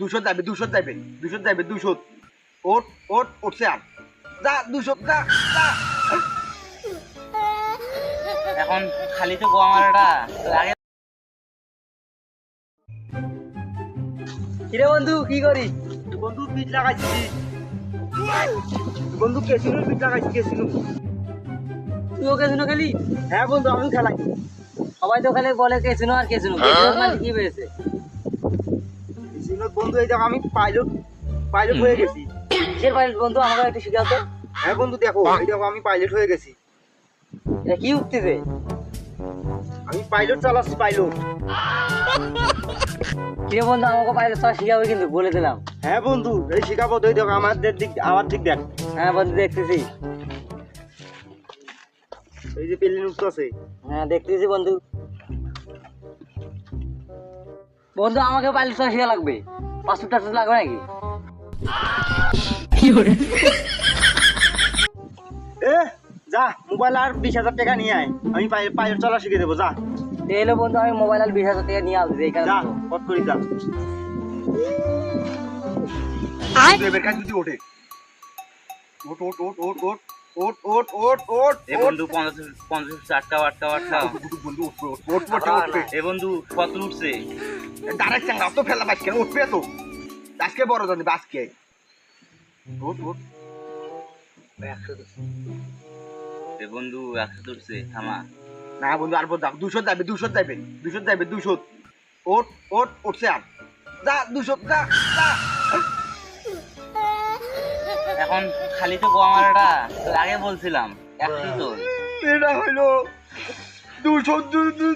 দুশো যাবে দুশো যাবে দুশো যাবে দুশো। ওট ওট উঠছে আর যা দুশো যা যা। এখন খালি তো গোয়া মারাটা লাগে কিরে বন্ধু কি করিস? বন্ধু বীজ লাগাইছি। বন্ধু কেসিনোর বীজ লাগাইছি কেসিনো। তুইও কেসিনো খেলি? হ্যাঁ বন্ধু আমি খেলাই। সবাই তো খালি বলে কেসিনো আর কেসিনো। কেসিনো মানে কি পেয়েছে কেসিনো বন্ধু এই দেখো আমি পাইলট পাইলট হয়ে গেছি। কিসের পাইলট বন্ধু আমাকে একটু শিখাও তো। হ্যাঁ বন্ধু দেখো এই দেখো আমি পাইলট হয়ে গেছি। এটা কি উঠতেছে আমি পাইলট চালাচ্ছি পাইলট কিরে বন্ধু আমাকে পাইলট সব শিখাবে কিন্তু বলে দিলাম। হ্যাঁ বন্ধু এই শিখাবো তো এই দেখো আমাদের দিক আমার দিক দেখ। হ্যাঁ বন্ধু দেখতেছি। এই যে পেলিন উঠতেছে হ্যাঁ দেখতেছি বন্ধু। বন্ধু আমাকে পাইলট সব শিখা লাগবে। পাসপোর্ট টাসপোর্ট লাগবে নাকি? এ যা মোবাইল আর বিশ হাজার টাকা নিয়ে আয়। আমি পাই- পাইলট চলা শিখে দেবো যা। এলো বন্ধু আমি মোবাইল আর বিশ হাজার টাকা নিয়ে আসছি এই যা কত করি যা। এবার কাজ যদি ওঠে। ওট ওট ওট ওট ওট ওট ওট ওট ওট এ বন্ধু পঞ্চাশ পঞ্চাশ আটকাও আটকাও আটকাও বন্ধু এ বন্ধু কত উঠছে? ডাইরেক্ট চাঙ্গা তো ফেলা কেন? উঠবে তো। আজকে বড় জানি আজকে। ওট ওট। এ বন্ধু একশো উঠছে থামা। না বন্ধু আর বন্ধু দুশো যাবে দুশো যাবে দুশো যাবে দুশো। ওট ওট উঠছে আর। যা দুশো যা যা। এখন খালি তো গোয়া মারাটা আগে বলছিলাম একশো তো। এটা হইল দুশো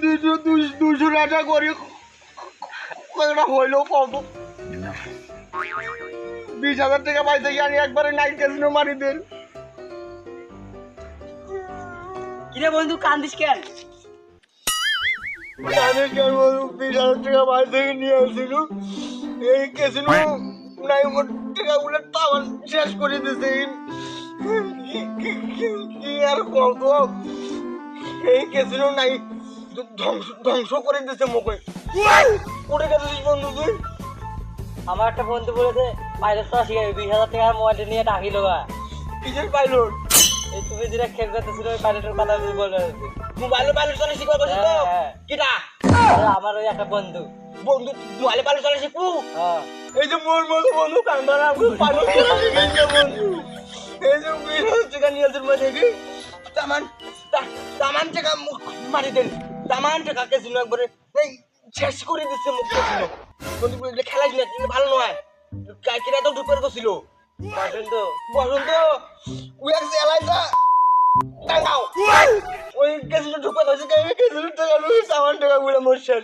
দুশো দুশো টাকা করে এটা হইল কত বিশ হাজার টাকা পাইতে গিয়ে আমি একবারে নাইট ক্যাসিনো মারি দেন। কিরে বন্ধু কান্দিস কেন? জানিস কেন বলব বিশ হাজার টাকা বাইরে থেকে নিয়ে আসছিল এই ক্যাসিনো নাই ওর টাকাগুলো তাওয়ার শেষ করে দিয়েছে কি- আর কত এই ক্যাসিনো নাই ধ্বংস ধ্বংস করে দিয়েছে মোকে। করে গেছিস বন্ধু তুই? আমার একটা বন্ধু বলেছে পাইলট সব শিখাবে বিশ হাজার টাকার মোবাইলটা নিয়ে ডাকিল গা কিসের পাইলট এই তুমি যেটা খেল করতেছিল ওই পাইলটের কথা আমি বলে দিছি। মোবাইলে পাইলট চলে শিখবা তো? হ্যাঁ, হ্যাঁ। কিটা? আমার ওই একটা বন্ধু। বন্ধু মোবাইলে পাইলট চলে শিখব? হ্যাঁ। এই যে মোর মতো বন্ধু কান্দারা পাইলট চলে শিখেছে বন্ধু। এই যে বিশ হাজার টাকা নিয়ে আসেন মানে কি তামান তামান টাকা মুখ মারি দেন। তামান টাকা কেছিল একবারে এই শেষ করে দিচ্ছে মুখ কেছিল বন্ধু এগুলো খেলাস না এগুলো ভালো নয়। কিরা তো ঢুকের গেছিল বসন্ত বসন্ত এক এলাইজা টাঙ্গাও ওই কেছিল ঢুকে কে কেছিল লুই সামান টাকা গুলো মোর শেষ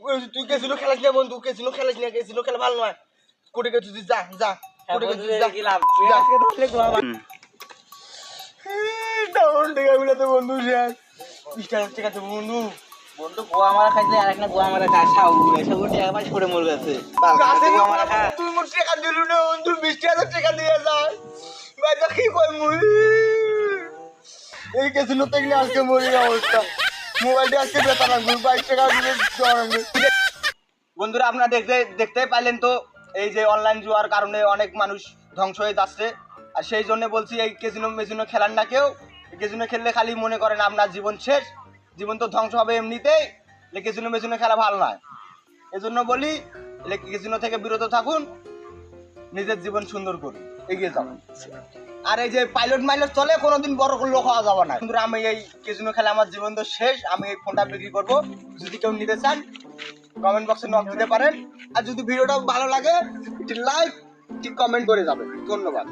তুই কেছিল খেলাস না বন্ধু কেছিল খেলাস না কেছিল খেলা ভালো নয় কোটে গেছিস যা যা হ্যাঁ, কোটে গেছিস যা গোয়া মার- হুম। টাউন টাকা গুলো তো বন্ধু শেষ বিশ হাজার তো বন্ধু বন্ধু গোয়া মারা খাইলে আর একটা গোয়া মারা খা খাও এসব টাকা পাঁচ করে মরে গেছে কাছে গোয়া মারা খা তুই মোর টাকা দিলু না বন্ধু বিশ হাজার টাকা দিয়ে যা বাজা কি কই মুই এই কেছিল দেখলে আজকে মরি অবস্থা মোবাইলটা বন্ধুরা, আপনারা দেখতে, দেখতেই পাইলেন তো, এই যে অনলাইন জুয়ার কারণে অনেক মানুষ ধ্বংস হয়ে যাচ্ছে। আর সেই জন্য বলছি, এই কেজিনো মেজিনো খেলার না কেউ কেজিনো খেললে খালি মনে করেন আপনার জীবন শেষ, জীবন তো ধ্বংস হবে এমনিতেই কেজিনো মেজিনো খেলা ভালো নয়। এজন্য বলি কেজিনো থেকে বিরত থাকুন, নিজের জীবন সুন্দর করুন, এগিয়ে যাবেন আর এই যে পাইলট মাইলট চলে, কোনোদিন বড় লোক হওয়া যাবে না। কিন্তু আমি এই কেজুনো খেলে আমার জীবন তো শেষ, আমি এই ফোনটা বিক্রি করব। যদি কেউ নিতে চান কমেন্ট বক্সে নক দিতে পারেন। আর যদি ভিডিওটা ভালো লাগে লাইক কমেন্ট করে যাবে ধন্যবাদ।